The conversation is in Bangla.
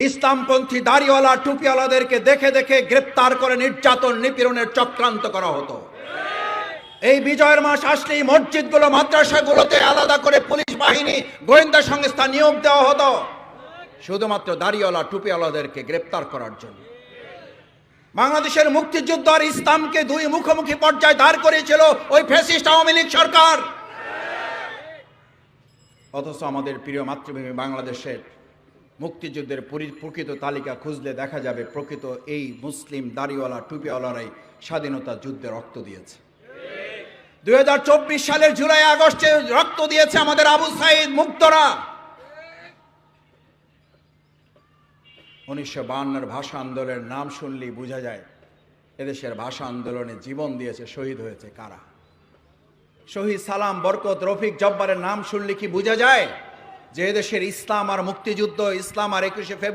ইসলামপন্থী দাড়িওয়ালা, টুপিওয়ালাদেরকে দেখে দেখে গ্রেপ্তার করে নির্যাতন, নিপীড়নের চক্রান্ত করা হতো। এই বিজয়ের মাস আসলেই মসজিদগুলো, মাদ্রাসাগুলোতে আলাদা করে পুলিশ বাহিনী, গোয়েন্দা সংস্থা নিয়োগ দেওয়া হতো। শুধুমাত্র দাড়িওয়ালা, টুপিওয়ালাদেরকে গ্রেপ্তার করার জন্য। বাংলাদেশের মুক্তিযুদ্ধ আর ইসলামকে দুই মুখোমুখি পর্যায়ে দাঁড় করেছিল ওই ফ্যাসিস্ট আওয়ামী লীগ সরকার। অথচ আমাদের প্রিয় মাতৃভূমি বাংলাদেশের মুক্তিযুদ্ধের প্রকৃত তালিকা খুঁজলে দেখা যাবে প্রকৃত এই মুসলিম দাড়িওয়ালা, টুপিওয়ালারাই স্বাধীনতা যুদ্ধে রক্ত দিয়েছে। দুই হাজার চব্বিশ সালের জুলাই আগস্টে রক্ত দিয়েছে আমাদের আবু সাইদ মুক্তরা। উনিশশো বাহান্নর ভাষা আন্দোলনের নাম শুনলেই বোঝা যায়, এদেশের ভাষা আন্দোলনে জীবন দিয়েছে, শহীদ হয়েছে কারা? শহীদ সালাম বরকত রফিক জব্বারের নাম শুনলে কি বোঝা যায়? যে দেশের ইসলাম আর মুক্তিযুদ্ধ ইসলাম আর একুশে ফেব্রুয়ারি